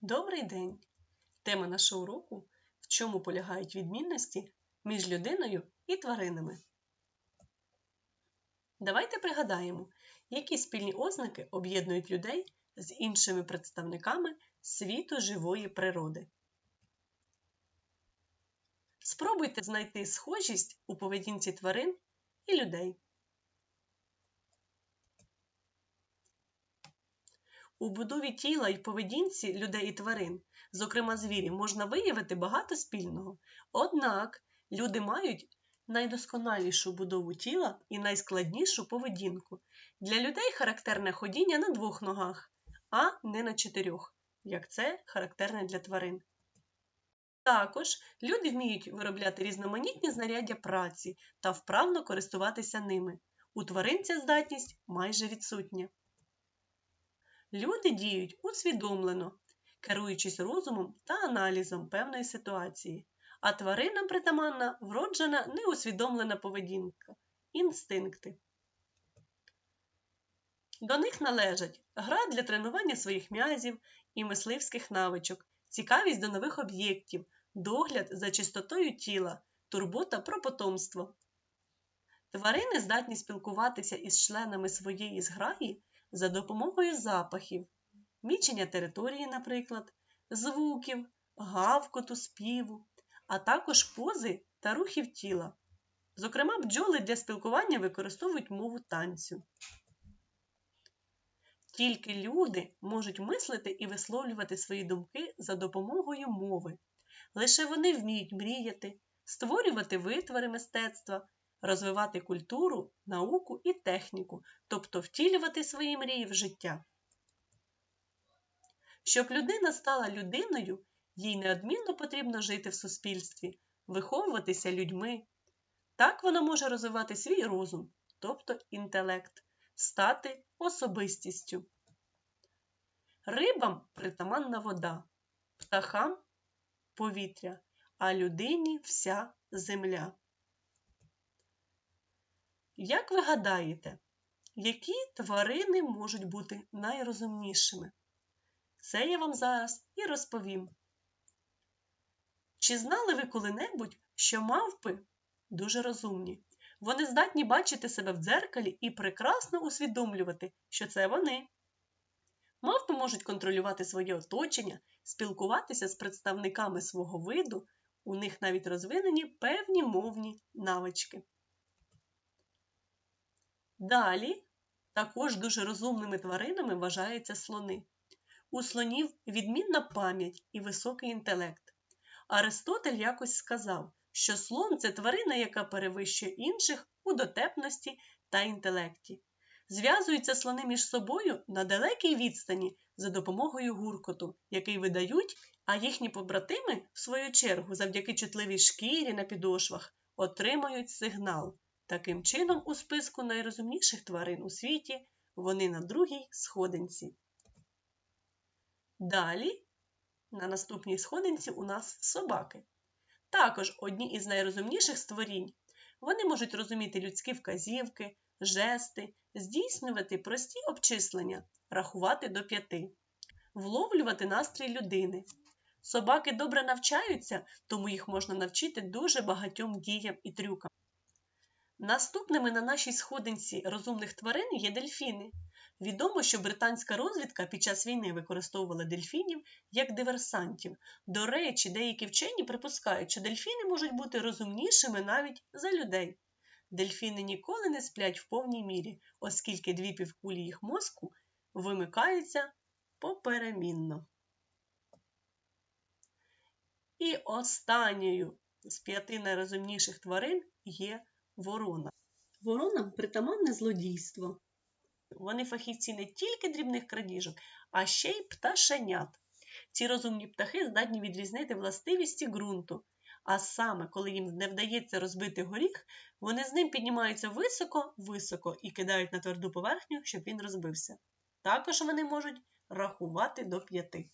Добрий день! Тема нашого уроку в чому полягають відмінності між людиною і тваринами. Давайте пригадаємо, які спільні ознаки об'єднують людей з іншими представниками світу живої природи. Спробуйте знайти схожість у поведінці тварин і людей. У будові тіла і поведінці людей і тварин, зокрема звірів, можна виявити багато спільного. Однак люди мають найдосконалішу будову тіла і найскладнішу поведінку. Для людей характерне ходіння на двох ногах, а не на чотирьох, як це характерне для тварин. Також люди вміють виробляти різноманітні знаряддя праці та вправно користуватися ними. У тварин ця здатність майже відсутня. Люди діють усвідомлено, керуючись розумом та аналізом певної ситуації, а тваринам притаманна вроджена неусвідомлена поведінка, інстинкти. До них належать гра для тренування своїх м'язів і мисливських навичок, цікавість до нових об'єктів, догляд за чистотою тіла, турбота про потомство. Тварини здатні спілкуватися із членами своєї зграї за допомогою запахів, мічення території, наприклад, звуків, гавкоту, співу, а також пози та рухів тіла. Зокрема, бджоли для спілкування використовують мову танцю. Тільки люди можуть мислити і висловлювати свої думки за допомогою мови. Лише вони вміють мріяти, створювати витвори мистецтва, розвивати культуру, науку і техніку, тобто втілювати свої мрії в життя. Щоб людина стала людиною, їй неодмінно потрібно жити в суспільстві, виховуватися людьми. Так вона може розвивати свій розум, тобто інтелект, стати особистістю. Рибам притаманна вода, птахам повітря, а людині вся земля. Як ви гадаєте, які тварини можуть бути найрозумнішими? Це я вам зараз і розповім. Чи знали ви коли-небудь, що мавпи дуже розумні? Вони здатні бачити себе в дзеркалі і прекрасно усвідомлювати, що це вони. Мавпи можуть контролювати своє оточення, спілкуватися з представниками свого виду, у них навіть розвинені певні мовні навички. Далі також дуже розумними тваринами вважаються слони. У слонів відмінна пам'ять і високий інтелект. Аристотель якось сказав, що слон це тварина, яка перевищує інших у дотепності та інтелекті. Зв'язуються слони між собою на далекій відстані за допомогою гуркоту, який видають, а їхні побратими, в свою чергу, завдяки чутливій шкірі на підошвах, отримають сигнал. Таким чином, у списку найрозумніших тварин у світі вони на другій сходинці. Далі, на наступній сходинці, у нас собаки. Також одні із найрозумніших створінь. Вони можуть розуміти людські вказівки, жести, здійснювати прості обчислення, рахувати до п'яти, вловлювати настрій людини. Собаки добре навчаються, тому їх можна навчити дуже багатьом діям і трюкам. Наступними на нашій сходинці розумних тварин є дельфіни. Відомо, що британська розвідка під час війни використовувала дельфінів як диверсантів. До речі, деякі вчені припускають, що дельфіни можуть бути розумнішими навіть за людей. Дельфіни ніколи не сплять в повній мірі, оскільки дві півкулі їх мозку вимикаються поперемінно. І останньою з п'яти найрозумніших тварин є ворона. Воронам притаманне злодійство. Вони фахівці не тільки дрібних крадіжок, а ще й пташенят. Ці розумні птахи здатні відрізнити властивісті ґрунту. А саме, коли їм не вдається розбити горіх, вони з ним піднімаються високо-високо і кидають на тверду поверхню, щоб він розбився. Також вони можуть рахувати до п'яти.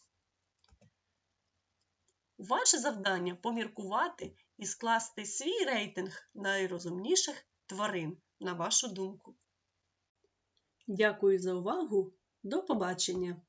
Ваше завдання поміркувати і скласти свій рейтинг найрозумніших тварин, на вашу думку. Дякую за увагу. До побачення!